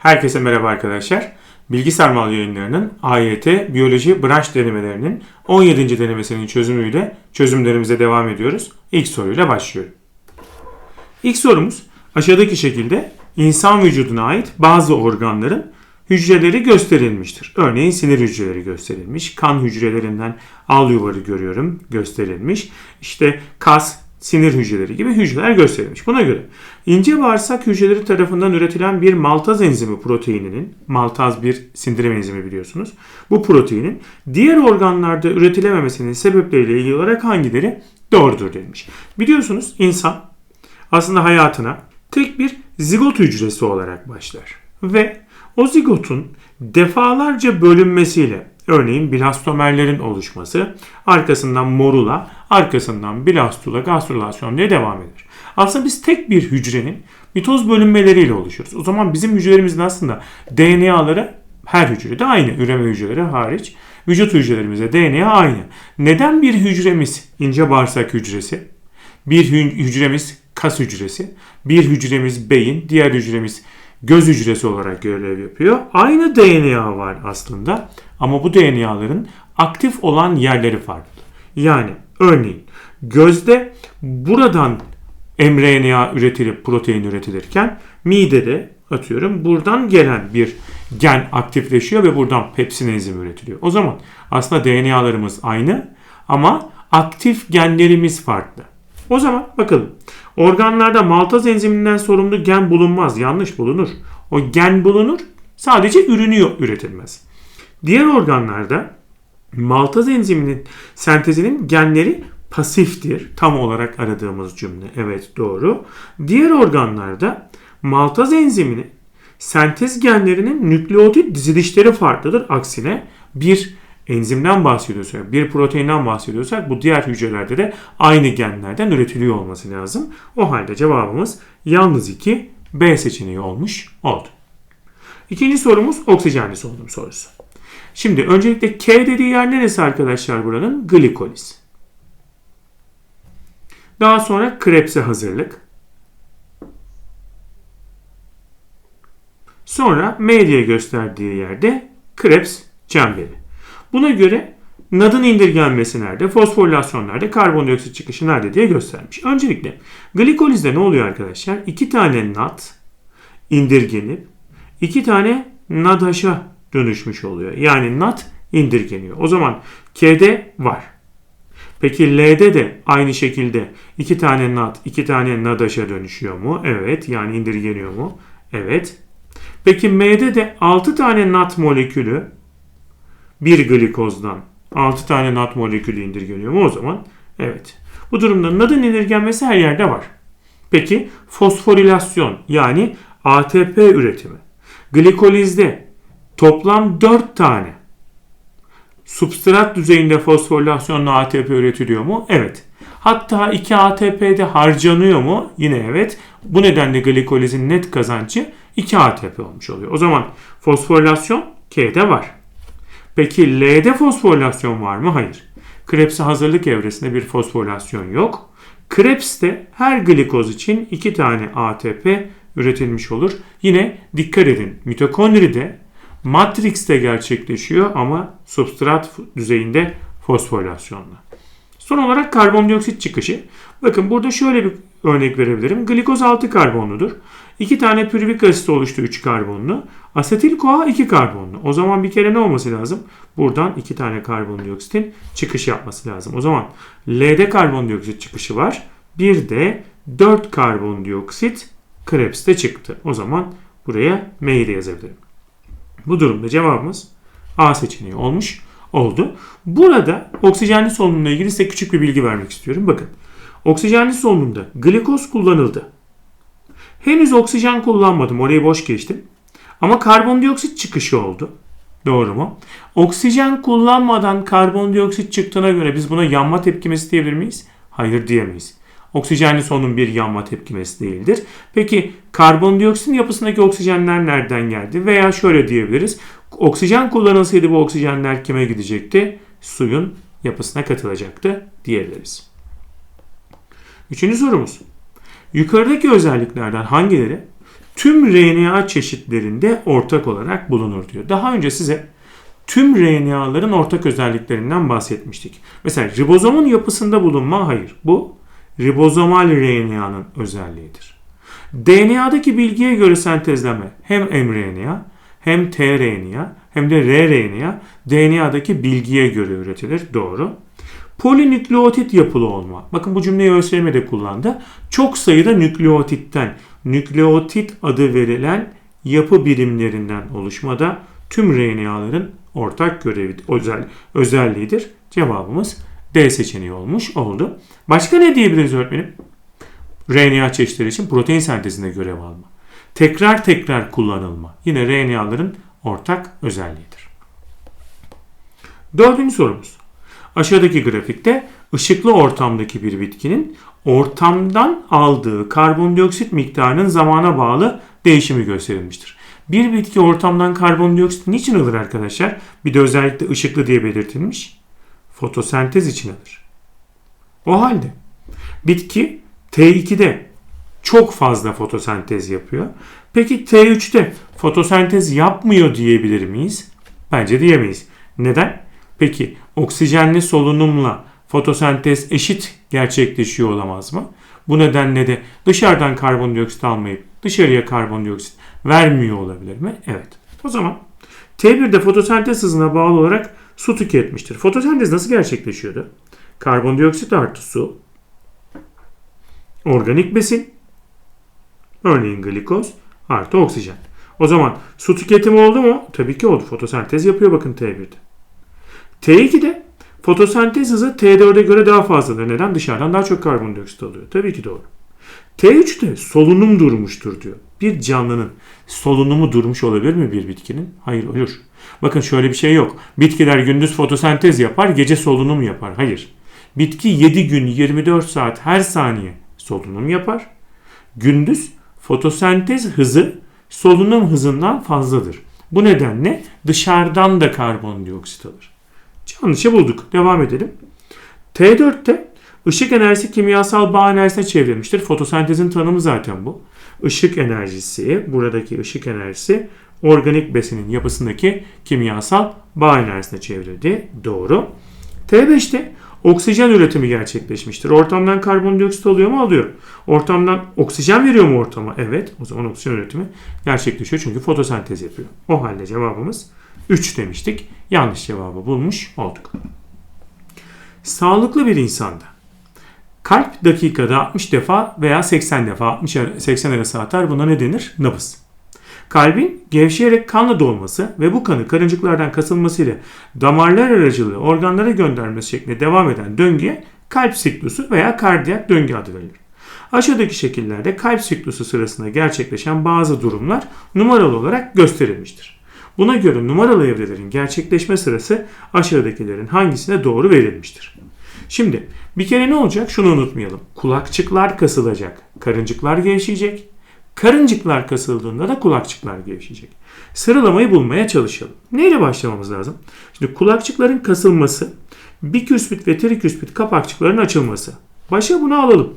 Herkese merhaba arkadaşlar. Bilgi Sarmal yayınlarının AYT Biyoloji branş denemelerinin 17. denemesinin çözümüyle çözümlerimize devam ediyoruz. İlk soruyla başlıyorum. İlk sorumuz aşağıdaki şekilde insan vücuduna ait bazı organların hücreleri gösterilmiştir. Örneğin sinir hücreleri gösterilmiş, kan hücrelerinden al yuvarı görüyorum gösterilmiş. İşte kas, sinir hücreleri gibi hücreler gösterilmiş. Buna göre ince bağırsak hücreleri tarafından üretilen bir maltaz enzimi proteininin, maltaz bir sindirim enzimi biliyorsunuz. Bu proteinin diğer organlarda üretilememesinin sebepleriyle ilgili olarak hangileri doğrudur denilmiş. Biliyorsunuz insan aslında hayatına tek bir zigot hücresi olarak başlar. Ve o zigotun defalarca bölünmesiyle örneğin blastomerlerin oluşması, arkasından morula, arkasından blastula, gastrülasyon diye devam eder. Aslında biz tek bir hücrenin mitoz bölünmeleriyle oluşuyoruz. O zaman bizim hücrelerimizin aslında DNA'ları her hücrede aynı. Üreme hücreleri hariç. Vücut hücrelerimizde DNA aynı. Neden bir hücremiz ince bağırsak hücresi, bir hücremiz kas hücresi, bir hücremiz beyin, diğer hücremiz göz hücresi olarak görev yapıyor. Aynı DNA var aslında ama bu DNA'ların aktif olan yerleri farklı. Yani örneğin gözde buradan mRNA üretilip protein üretilirken midede atıyorum buradan gelen bir gen aktifleşiyor ve buradan pepsin enzimi üretiliyor. O zaman aslında DNA'larımız aynı ama aktif genlerimiz farklı. O zaman bakalım. Organlarda maltaz enziminden sorumlu gen bulunmaz. Yanlış bulunur. O gen bulunur. Sadece ürünüyor, üretilmez. Diğer organlarda maltaz enziminin sentezinin genleri pasiftir. Tam olarak aradığımız cümle. Evet doğru. Diğer organlarda maltaz enziminin sentez genlerinin nükleotit dizilişleri farklıdır. Aksine bir enzimden bahsediyorsak, bir proteinden bahsediyorsak bu diğer hücrelerde de aynı genlerden üretiliyor olması lazım. O halde cevabımız yalnız 2 B seçeneği olmuş oldu. İkinci sorumuz oksijenli solunum sorusu. Şimdi öncelikle K dediği yer neresi arkadaşlar buranın? Glikoliz. Daha sonra Krebs'e hazırlık. Sonra M diye gösterdiği yerde Krebs çemberi. Buna göre NAD'ın indirgenmesi nerede, fosforilasyon nerede, karbondioksit çıkışı nerede diye göstermiş. Öncelikle glikolizde ne oluyor arkadaşlar? İki tane NAD indirgenip iki tane NADH'a dönüşmüş oluyor. Yani NAD indirgeniyor. O zaman K'de var. Peki L'de de aynı şekilde iki tane NAD, iki tane NADH'a dönüşüyor mu? Evet. Yani indirgeniyor mu? Evet. Peki M'de de 6 tane NAD molekülü bir glikozdan 6 tane NAD molekülü indirgeniyor mu o zaman? Evet. Bu durumda NAD'ın indirgenmesi her yerde var. Peki fosforilasyon yani ATP üretimi. Glikolizde toplam 4 tane substrat düzeyinde fosforilasyonla ATP üretiliyor mu? Evet. Hatta 2 ATP'de harcanıyor mu? Yine evet. Bu nedenle glikolizin net kazancı 2 ATP olmuş oluyor. O zaman fosforilasyon K'de var. Peki L'de fosforilasyon var mı? Hayır. Krebs'e hazırlık evresinde bir fosforilasyon yok. Krebs'te her glikoz için 2 tane ATP üretilmiş olur. Yine dikkat edin mitokondride matrixte gerçekleşiyor ama substrat düzeyinde fosforilasyonla. Son olarak karbondioksit çıkışı. Bakın burada şöyle bir örnek verebilirim. Glikoz 6 karbonludur. 2 tane pürvik asit oluştu 3 karbonlu. Asetil koa 2 karbonlu. O zaman bir kere ne olması lazım? Buradan 2 tane karbondioksitin çıkış yapması lazım. O zaman L'de karbondioksit çıkışı var. Bir de 4 karbondioksit Krebs'te çıktı. O zaman buraya M'yi de yazabilirim. Bu durumda cevabımız A seçeneği olmuş oldu. Burada oksijenli solunumla ilgili size küçük bir bilgi vermek istiyorum. Bakın oksijenli solunumda glikoz kullanıldı. Henüz oksijen kullanmadım. Orayı boş geçtim. Ama karbondioksit çıkışı oldu. Doğru mu? Oksijen kullanmadan karbondioksit çıktığına göre biz buna yanma tepkimesi diyebilir miyiz? Hayır diyemeyiz. Oksijenli solunum bir yanma tepkimesi değildir. Peki karbondioksitin yapısındaki oksijenler nereden geldi? Veya şöyle diyebiliriz. Oksijen kullanılsaydı bu oksijenler kime gidecekti? Suyun yapısına katılacaktı diyebiliriz. Üçüncü sorumuz. Yukarıdaki özelliklerden hangileri tüm RNA çeşitlerinde ortak olarak bulunur diyor. Daha önce size tüm RNA'ların ortak özelliklerinden bahsetmiştik. Mesela ribozomun yapısında bulunma hayır. Bu ribozomal RNA'nın özelliğidir. DNA'daki bilgiye göre sentezleme hem mRNA hem tRNA hem de rRNA DNA'daki bilgiye göre üretilir. Doğru. Polinükleotit yapılı olma. Bakın bu cümleyi ÖSYM'de kullandı. Çok sayıda nükleotitten, nükleotit adı verilen yapı birimlerinden oluşmada tüm RNA'ların ortak görevi, özel, özelliğidir. Cevabımız D seçeneği olmuş oldu. Başka ne diyebiliriz öğretmenim? RNA çeşitleri için protein sentezinde görev alma. Tekrar tekrar kullanılma. Yine RNA'ların ortak özelliğidir. Dördüncü sorumuz. Aşağıdaki grafikte ışıklı ortamdaki bir bitkinin ortamdan aldığı karbondioksit miktarının zamana bağlı değişimi gösterilmiştir. Bir bitki ortamdan karbondioksit niçin alır arkadaşlar? Bir de özellikle ışıklı diye belirtilmiş. Fotosentez için alır. O halde bitki T2'de çok fazla fotosentez yapıyor. Peki T3'te fotosentez yapmıyor diyebilir miyiz? Bence diyemeyiz. Neden? Peki oksijenli solunumla fotosentez eşit gerçekleşiyor olamaz mı? Bu nedenle de dışarıdan karbondioksit almayıp dışarıya karbondioksit vermiyor olabilir mi? Evet. O zaman T1'de fotosentez hızına bağlı olarak su tüketmiştir. Fotosentez nasıl gerçekleşiyordu? Karbondioksit artı su, organik besin, örneğin glikoz artı oksijen. O zaman su tüketimi oldu mu? Tabii ki oldu. Fotosentez yapıyor bakın T1'de. T2'de fotosentez hızı T4'e göre daha fazladır. Neden? Dışarıdan daha çok karbondioksit alıyor. Tabii ki doğru. T3'te solunum durmuştur diyor. Bir canlının solunumu durmuş olabilir mi bir bitkinin? Hayır olur. Bakın şöyle bir şey yok. Bitkiler gündüz fotosentez yapar, gece solunum yapar. Hayır. Bitki 7 gün 24 saat her saniye solunum yapar. Gündüz fotosentez hızı solunum hızından fazladır. Bu nedenle dışarıdan da karbondioksit alır. Yanlışı bulduk. Devam edelim. T4'te ışık enerjisi kimyasal bağ enerjisine çevrilmiştir. Fotosentezin tanımı zaten bu. Işık enerjisi, buradaki ışık enerjisi organik besinin yapısındaki kimyasal bağ enerjisine çevrildi. Doğru. T5'te oksijen üretimi gerçekleşmiştir. Ortamdan karbondioksit alıyor mu? Alıyor. Ortamdan oksijen veriyor mu ortama? Evet. O zaman oksijen üretimi gerçekleşiyor çünkü fotosentez yapıyor. O halde cevabımız 3 demiştik. Yanlış cevabı bulmuş olduk. Sağlıklı bir insanda kalp dakikada 60 defa veya 80 defa 60 80 arası atar. Buna ne denir? Nabız. Kalbin gevşeyerek kanla dolması ve bu kanı karıncıklardan kasılmasıyla damarlar aracılığı organlara göndermesi şeklinde devam eden döngüye kalp siklusu veya kardiyak döngü adı verilir. Aşağıdaki şekillerde kalp siklusu sırasında gerçekleşen bazı durumlar numaralı olarak gösterilmiştir. Buna göre numaralı evrelerin gerçekleşme sırası aşağıdakilerin hangisine doğru verilmiştir. Şimdi bir kere ne olacak? Şunu unutmayalım. Kulakçıklar kasılacak, karıncıklar gevşeyecek. Karıncıklar kasıldığında da kulakçıklar gevşeyecek. Sıralamayı bulmaya çalışalım. Neyle başlamamız lazım? Şimdi kulakçıkların kasılması, biküspit ve triküspit kapakçıkların açılması. Başa bunu alalım.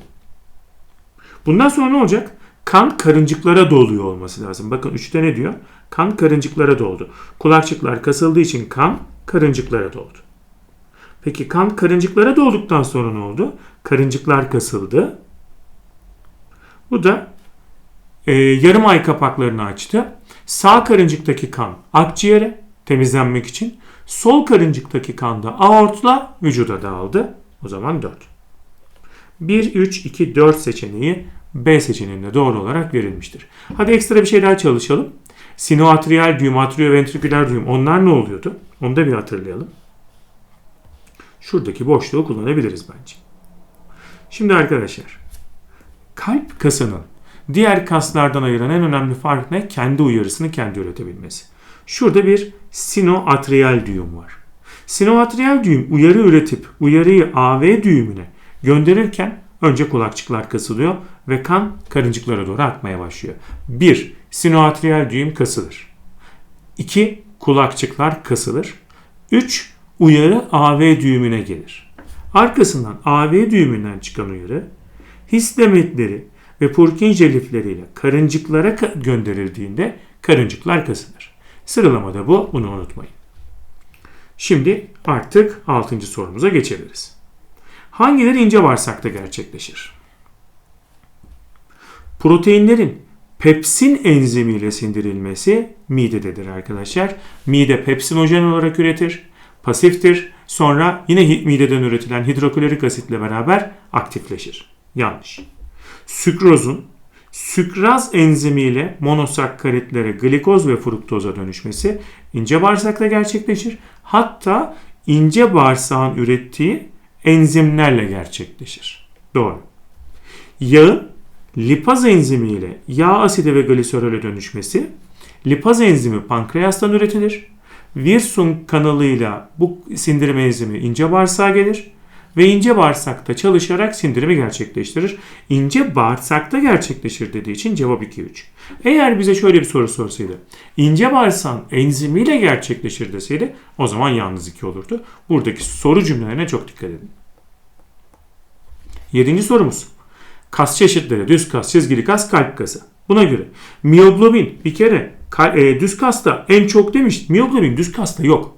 Bundan sonra ne olacak? Kan karıncıklara doluyor olması lazım. Bakın 3'te ne diyor? Kan karıncıklara doldu. Kulakçıklar kasıldığı için kan karıncıklara doldu. Peki kan karıncıklara dolduktan sonra ne oldu? Karıncıklar kasıldı. Bu da e, yarım ay kapaklarını açtı. Sağ karıncıktaki kan akciğere temizlenmek için, sol karıncıktaki kan da aortla vücuda dağıldı. O zaman 4. 1, 3, 2, 4 seçeneği B seçeneğinde doğru olarak verilmiştir. Hadi ekstra bir şey daha çalışalım. Sinoatriyal düğüm, atrioventriküler düğüm onlar ne oluyordu? Onu da bir hatırlayalım. Şuradaki boşluğu kullanabiliriz bence. Şimdi arkadaşlar kalp kasının diğer kaslardan ayıran en önemli fark ne? Kendi uyarısını kendi üretebilmesi. Şurada bir sinoatriyal düğüm var. Sinoatriyal düğüm uyarı üretip uyarıyı AV düğümüne gönderirken önce kulakçıklar kasılıyor ve kan karıncıklara doğru akmaya başlıyor. 1. Sinoatriyal düğüm kasılır. 2. Kulakçıklar kasılır. 3. Uyarı AV düğümüne gelir. Arkasından AV düğümünden çıkan uyarı histamitleri ve Purkinje lifleriyle karıncıklara ka- gönderildiğinde karıncıklar kasılır. Sıralamada bu, bunu unutmayın. Şimdi artık 6. sorumuza geçebiliriz. Hangileri ince bağırsakta gerçekleşir? Proteinlerin pepsin enzimiyle sindirilmesi midededir arkadaşlar. Mide pepsinojen olarak üretir, pasiftir. Sonra yine mideden üretilen hidroklorik asitle beraber aktifleşir. Yanlış. Sükrozun sükraz enzimiyle monosakkaritlere glikoz ve fruktoza dönüşmesi ince bağırsakta gerçekleşir. Hatta ince bağırsağın ürettiği enzimlerle gerçekleşir. Doğru. Yağın lipaz enzimiyle yağ asidi ve gliserole dönüşmesi lipaz enzimi pankreastan üretilir. Wirsung kanalıyla bu sindirim enzimi ince bağırsağa gelir ve ince bağırsakta çalışarak sindirimi gerçekleştirir. İnce bağırsakta gerçekleşir dediği için cevap 2-3. Eğer bize şöyle bir soru sorsaydı, ince bağırsağın enzimiyle gerçekleşir deseydi o zaman yalnız 2 olurdu. Buradaki soru cümlelerine çok dikkat edin. Yedinci sorumuz. Kas çeşitleri, düz kas, çizgili kas, kalp kası. Buna göre miyoglobin bir kere e, düz kasta en çok demiş. Miyoglobin düz kasta yok.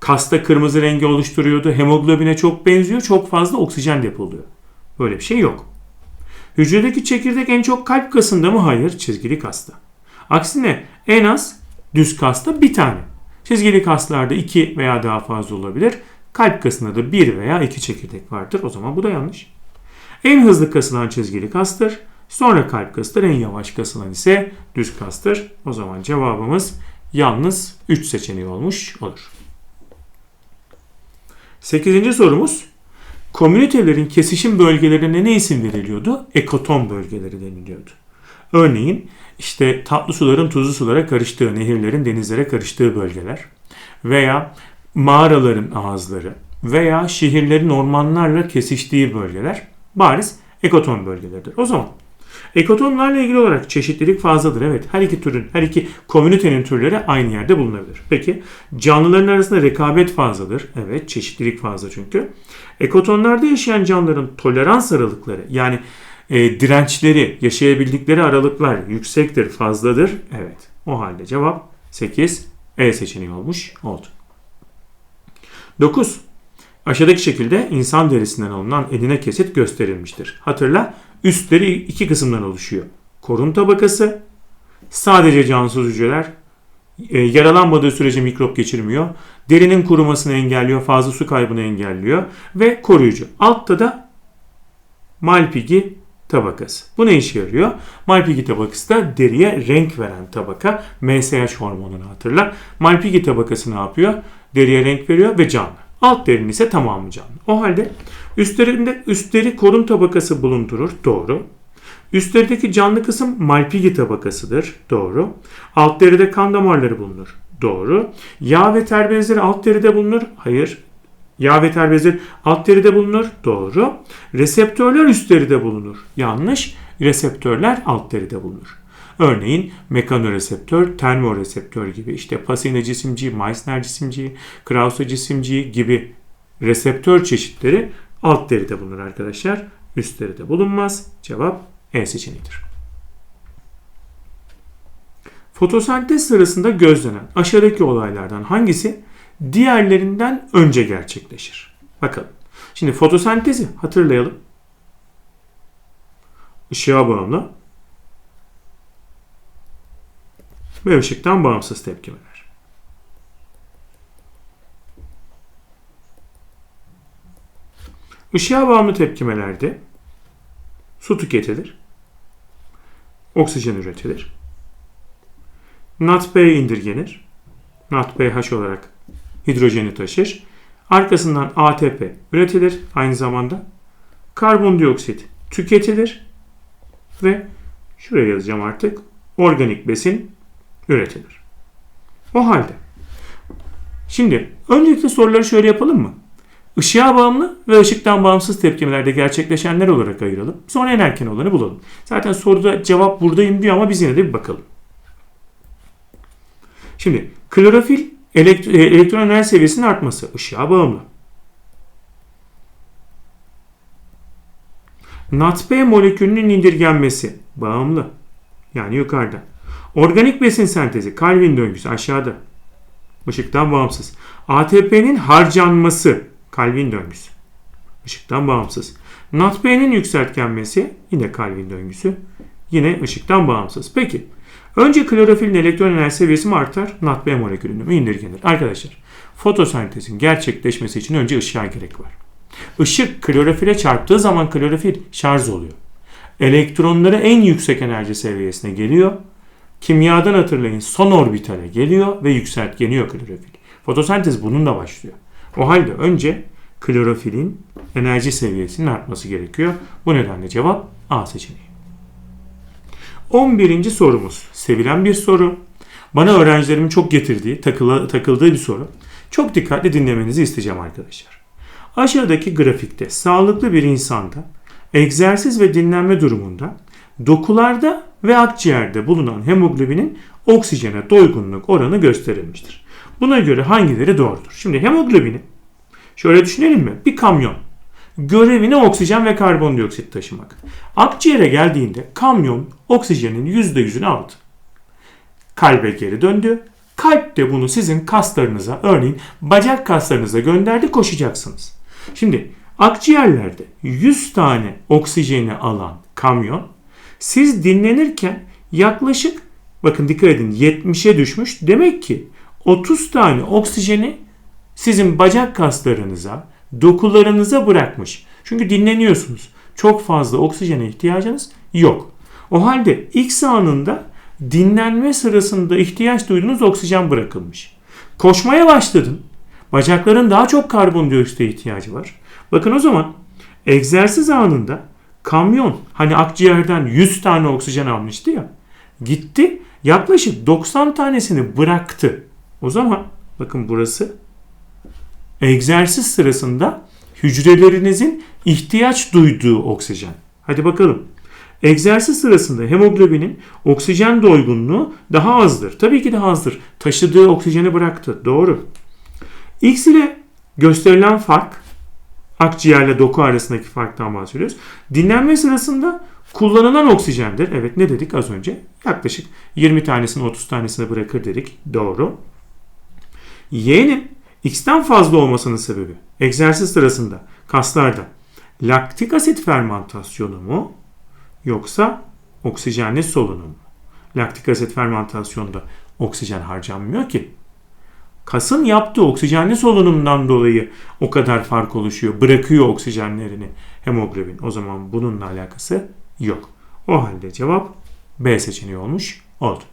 Kasta kırmızı rengi oluşturuyordu. Hemoglobine çok benziyor. Çok fazla oksijen depoluyor. Böyle bir şey yok. Hücredeki çekirdek en çok kalp kasında mı? Hayır, çizgili kasta. Aksine en az düz kasta bir tane. Çizgili kaslarda iki veya daha fazla olabilir. Kalp kasında da bir veya iki çekirdek vardır. O zaman bu da yanlış. En hızlı kasılan çizgili kastır. Sonra kalp kasıdır. En yavaş kasılan ise düz kastır. O zaman cevabımız yalnız 3 seçeneği olmuş olur. 8. sorumuz. Komünitelerin kesişim bölgelerine ne isim veriliyordu? Ekoton bölgeleri deniliyordu. Örneğin işte tatlı suların tuzlu sulara karıştığı, nehirlerin denizlere karıştığı bölgeler veya mağaraların ağızları veya şehirlerin ormanlarla kesiştiği bölgeler bariz ekoton bölgeleridir. O zaman ekotonlarla ilgili olarak çeşitlilik fazladır. Evet her iki türün, her iki komünitenin türleri aynı yerde bulunabilir. Peki canlıların arasında rekabet fazladır. Evet çeşitlilik fazla çünkü. Ekotonlarda yaşayan canlıların tolerans aralıkları yani e, dirençleri, yaşayabildikleri aralıklar yüksektir, fazladır. Evet. O halde cevap 8 E seçeneği olmuş oldu. 9. Aşağıdaki şekilde insan derisinden alınan eline kesit gösterilmiştir. Hatırla üstleri iki kısımdan oluşuyor. Korun tabakası, sadece cansız hücreler, e, yaralanmadığı sürece mikrop geçirmiyor. Derinin kurumasını engelliyor, fazla su kaybını engelliyor ve koruyucu. Altta da Malpighi tabakası. Bu ne işe yarıyor? Malpighi tabakası da deriye renk veren tabaka. MSH hormonunu hatırla. Malpighi tabakası ne yapıyor? Deriye renk veriyor ve canlı. Alt derin ise tamamı canlı. O halde üstlerinde üstleri korun tabakası bulundurur. Doğru. Üstlerdeki canlı kısım Malpighi tabakasıdır. Doğru. Alt deride kan damarları bulunur. Doğru. Yağ ve ter bezleri alt deride bulunur. Hayır. Yağ ve ter bezleri alt deride bulunur. Doğru. Reseptörler üst deride bulunur. Yanlış. Reseptörler alt deride bulunur. Örneğin mekanoreseptör, termoreseptör gibi işte Pasine cisimciği, Meissner cisimciği, Krause cisimciği gibi reseptör çeşitleri alt deride bulunur arkadaşlar. Üst deride bulunmaz. Cevap E seçeneğidir. Fotosentez sırasında gözlenen aşağıdaki olaylardan hangisi diğerlerinden önce gerçekleşir? Bakalım. Şimdi fotosentezi hatırlayalım. Işığa bağımlı ve ışıktan bağımsız tepkimeler. Işığa bağımlı tepkimelerde su tüketilir, oksijen üretilir, NADP indirgenir, NADPH olarak hidrojeni taşır, arkasından ATP üretilir aynı zamanda, karbondioksit tüketilir ve şuraya yazacağım artık organik besin üretilir. O halde şimdi öncelikle soruları şöyle yapalım mı? Işığa bağımlı ve ışıktan bağımsız tepkimelerde gerçekleşenler olarak ayıralım. Sonra en erken olanı bulalım. Zaten soruda cevap buradayım diyor ama biz yine de bir bakalım. Şimdi klorofil elekt elektron enerji seviyesinin artması ışığa bağımlı. NADP molekülünün indirgenmesi bağımlı. Yani yukarıda. Organik besin sentezi Calvin döngüsü aşağıda. Işıktan bağımsız. ATP'nin harcanması Calvin döngüsü. Işıktan bağımsız. NADP'nin yükseltgenmesi yine Calvin döngüsü. Yine ışıktan bağımsız. Peki önce klorofilin elektron enerji seviyesi mi artar? NADP molekülünü mü indirgenir? Arkadaşlar fotosentezin gerçekleşmesi için önce ışığa gerek var. Işık klorofile çarptığı zaman klorofil şarj oluyor. Elektronları en yüksek enerji seviyesine geliyor. Kimyadan hatırlayın son orbitale geliyor ve yükseltgeniyor klorofil. Fotosentez bununla başlıyor. O halde önce klorofilin enerji seviyesinin artması gerekiyor. Bu nedenle cevap A seçeneği. 11. sorumuz. Sevilen bir soru. Bana öğrencilerimin çok getirdiği, takılı, takıldığı bir soru. Çok dikkatli dinlemenizi isteyeceğim arkadaşlar. Aşağıdaki grafikte sağlıklı bir insanda egzersiz ve dinlenme durumunda dokularda ve akciğerde bulunan hemoglobinin oksijene doygunluk oranı gösterilmiştir. Buna göre hangileri doğrudur? Şimdi hemoglobini şöyle düşünelim mi? Bir kamyon. Görevini oksijen ve karbondioksit taşımak. Akciğere geldiğinde kamyon oksijenin %100'ünü aldı. Kalbe geri döndü. Kalp de bunu sizin kaslarınıza, örneğin bacak kaslarınıza gönderdi koşacaksınız. Şimdi akciğerlerde 100 tane oksijeni alan kamyon siz dinlenirken yaklaşık bakın dikkat edin 70'e düşmüş. Demek ki 30 tane oksijeni sizin bacak kaslarınıza, dokularınıza bırakmış. Çünkü dinleniyorsunuz. Çok fazla oksijene ihtiyacınız yok. O halde X anında dinlenme sırasında ihtiyaç duyduğunuz oksijen bırakılmış. Koşmaya başladın. Bacakların daha çok karbondioksite ihtiyacı var. Bakın o zaman egzersiz anında kamyon hani akciğerden 100 tane oksijen almıştı ya. Gitti yaklaşık 90 tanesini bıraktı. O zaman bakın burası egzersiz sırasında hücrelerinizin ihtiyaç duyduğu oksijen. Hadi bakalım. Egzersiz sırasında hemoglobinin oksijen doygunluğu daha azdır. Tabii ki daha azdır. Taşıdığı oksijeni bıraktı. Doğru. X ile gösterilen fark akciğerle doku arasındaki farktan bahsediyoruz. Dinlenme sırasında kullanılan oksijendir. Evet ne dedik az önce? Yaklaşık 20 tanesini 30 tanesini bırakır dedik. Doğru. Y'nin X'ten fazla olmasının sebebi egzersiz sırasında kaslarda laktik asit fermentasyonu mu yoksa oksijenli solunum mu? Laktik asit fermentasyonda oksijen harcanmıyor ki. Kasın yaptığı oksijenli solunumdan dolayı o kadar fark oluşuyor. Bırakıyor oksijenlerini hemoglobin. O zaman bununla alakası yok. O halde cevap B seçeneği olmuş oldu.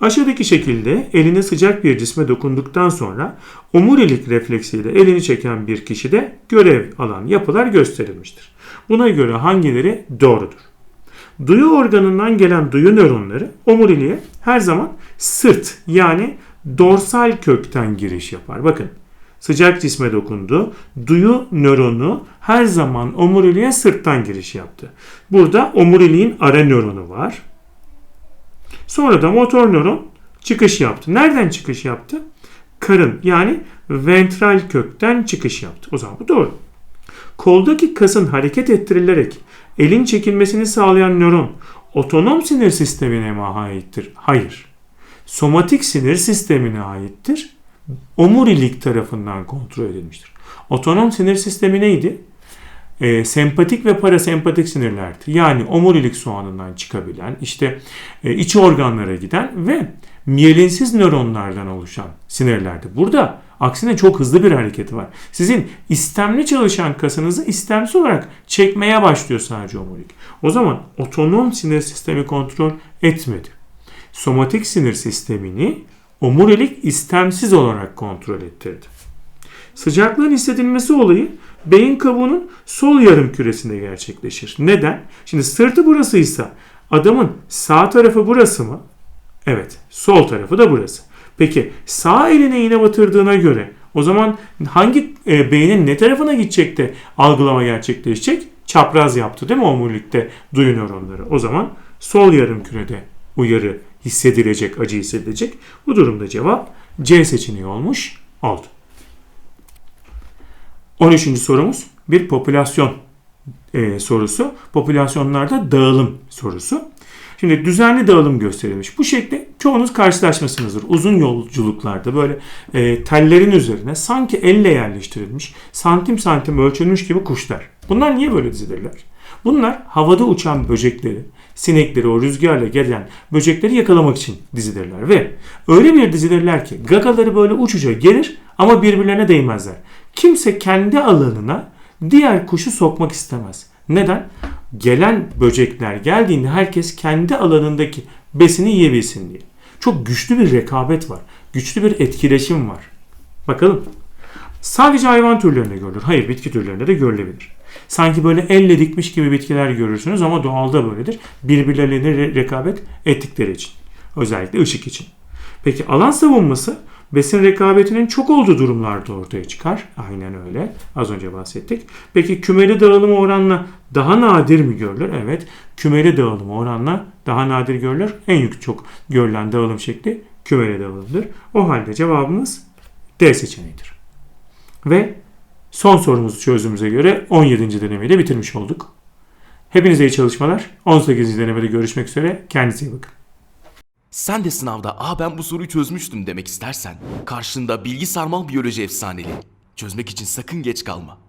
Aşağıdaki şekilde eline sıcak bir cisme dokunduktan sonra omurilik refleksiyle elini çeken bir kişide görev alan yapılar gösterilmiştir. Buna göre hangileri doğrudur? Duyu organından gelen duyu nöronları omuriliğe her zaman sırt yani dorsal kökten giriş yapar. Bakın sıcak cisme dokundu. Duyu nöronu her zaman omuriliğe sırttan giriş yaptı. Burada omuriliğin ara nöronu var. Sonra da motor nöron çıkış yaptı. Nereden çıkış yaptı? Karın yani ventral kökten çıkış yaptı. O zaman bu doğru. Koldaki kasın hareket ettirilerek elin çekilmesini sağlayan nöron otonom sinir sistemine mi aittir? Hayır. Somatik sinir sistemine aittir. Omurilik tarafından kontrol edilmiştir. Otonom sinir sistemi neydi? e, sempatik ve parasempatik sinirlerdir. Yani omurilik soğanından çıkabilen, işte e, iç organlara giden ve miyelinsiz nöronlardan oluşan sinirlerdir. Burada aksine çok hızlı bir hareketi var. Sizin istemli çalışan kasınızı istemsiz olarak çekmeye başlıyor sadece omurilik. O zaman otonom sinir sistemi kontrol etmedi. Somatik sinir sistemini omurilik istemsiz olarak kontrol ettirdi. Sıcaklığın hissedilmesi olayı beyin kabuğunun sol yarım küresinde gerçekleşir. Neden? Şimdi sırtı burasıysa adamın sağ tarafı burası mı? Evet. Sol tarafı da burası. Peki sağ eline iğne batırdığına göre o zaman hangi e, beynin ne tarafına gidecek de algılama gerçekleşecek? Çapraz yaptı değil mi omurilikte duyu nöronları? O zaman sol yarım kürede uyarı hissedilecek, acı hissedilecek. Bu durumda cevap C seçeneği olmuş oldu. 13. sorumuz bir popülasyon e, sorusu. Popülasyonlarda dağılım sorusu. Şimdi düzenli dağılım gösterilmiş. Bu şekilde çoğunuz karşılaşmışsınızdır. Uzun yolculuklarda böyle e, tellerin üzerine sanki elle yerleştirilmiş, santim santim ölçülmüş gibi kuşlar. Bunlar niye böyle dizilirler? Bunlar havada uçan böcekleri, sinekleri, o rüzgarla gelen böcekleri yakalamak için dizilirler. Ve öyle bir dizilirler ki gagaları böyle uçuca gelir ama birbirlerine değmezler. Kimse kendi alanına diğer kuşu sokmak istemez. Neden? Gelen böcekler geldiğinde herkes kendi alanındaki besini yiyebilsin diye. Çok güçlü bir rekabet var. Güçlü bir etkileşim var. Bakalım. Sadece hayvan türlerinde görülür. Hayır bitki türlerinde de görülebilir. Sanki böyle elle dikmiş gibi bitkiler görürsünüz ama doğalda böyledir. Birbirleriyle re- rekabet ettikleri için. Özellikle ışık için. Peki alan savunması besin rekabetinin çok olduğu durumlarda ortaya çıkar. Aynen öyle. Az önce bahsettik. Peki kümeli dağılımı oranla daha nadir mi görülür? Evet. Kümeli dağılımı oranla daha nadir görülür. En yük çok görülen dağılım şekli kümeli dağılımdır. O halde cevabımız D seçeneğidir. Ve son sorumuzu çözdüğümüze göre 17. denemeyi de bitirmiş olduk. Hepinize iyi çalışmalar. 18. denemede görüşmek üzere. Kendinize iyi bakın. Sen de sınavda ''Aa ben bu soruyu çözmüştüm'' demek istersen karşında bilgi sarmal biyoloji efsaneli. Çözmek için sakın geç kalma.